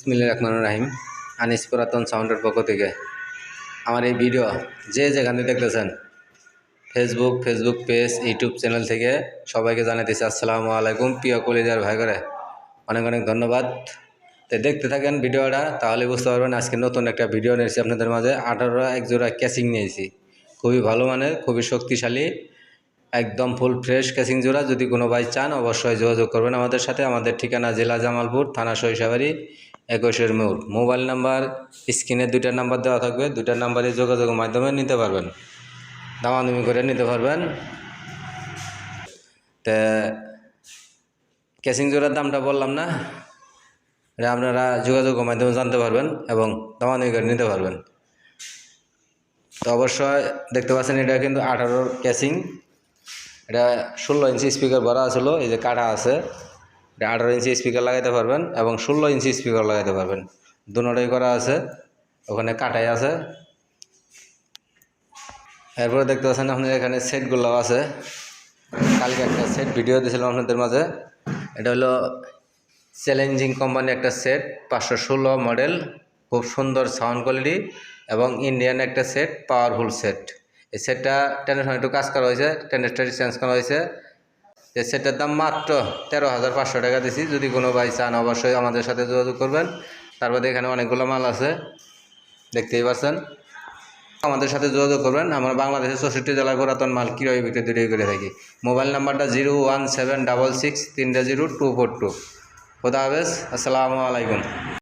ইসমিল্লা রহমান রাহিম আনিস পুরাতন সাউন্ডের পক্ষ থেকে। আমার এই ভিডিও যে যেখানে দেখতেছেন Facebook Facebook page YouTube channel থেকে সবাইকে জানাতেছি আসসালামু আলাইকুম, প্রিয় কলিজার ভাই করে অনেক অনেক ধন্যবাদ। তো দেখতে থাকেন ভিডিওটা, তাহলে বুঝতে পারবেন আজকে নতুন একটা ভিডিও নিয়েছি আপনাদের মাঝে আঠারো একজোড়া ক্যাচিং নিয়েছি খুবই ভালো মানের, খুবই শক্তিশালী। একদম ফুল ফ্রেশ ক্যাচিং জোড়া। যদি কোনো ভাই চান, অবশ্যই যোগাযোগ করবেন আমাদের সাথে। আমাদের ঠিকানা জেলা জামালপুর, থানা সরিষাবাড়ি, একুশের মোড়। মোবাইল নাম্বার, স্ক্রিনে দুইটা নাম্বার দেওয়া থাকবে। দুইটা নাম্বারে যোগাযোগের মাধ্যমে নিতে পারবেন। দামাদামি করে নিতে পারবেন। তে ক্যাচিং জোড়ার দামটা বললাম না। এটা আপনারা যোগাযোগের মাধ্যমে জানতে পারবেন এবং দামাদামি করে নিতে পারবেন। তো অবশ্যই দেখতে পাচ্ছেন, এটা কিন্তু আঠারোর ক্যাচিং এটা ষোলো ইঞ্চি স্পিকার ভরা আসলো এই যে কাটা আছে, এটা আঠারো ইঞ্চি স্পিকার লাগাইতে পারবেন এবং ষোলো ইঞ্চি স্পিকার লাগাইতে পারবেন। দুটোটাই করা আছে, ওখানে কাটাই আছে। এরপরে দেখতে পাচ্ছেন আপনার এখানে সেটগুলো আছে। কালকে একটা সেট ভিডিও দিয়েছিলাম আপনাদের মাঝে। এটা হলো চ্যালেঞ্জিং কোম্পানি একটা সেট পাঁচশো ষোলো মডেল খুব সুন্দর সাউন্ড কোয়ালিটি এবং ইন্ডিয়ান একটা সেট পাওয়ারফুল সেট এই সেটটা টেনের সময় একটু কাজ করা হয়েছে টেনের চেঞ্জ করা হয়েছে। এই সেটটার দাম মাত্র তেরো হাজার পাঁচশো টাকা দিছি। যদি কোনো ভাই চান অবশ্যই আমাদের সাথে যোগাযোগ করবেন। তারপরে এখানে অনেকগুলো মাল আছে। দেখতেই পাচ্ছেন। আমাদের সাথে যোগাযোগ করবেন। আমরা বাংলাদেশের চৌষট্টি জেলার পুরাতন মাল কিরয় বিক্রি দুটোই করে থাকি। মোবাইল নাম্বারটা zero one seven double six তিনটা জিরো টু ফোর টু। খোদা হাফেজ। আসসালামু আলাইকুম।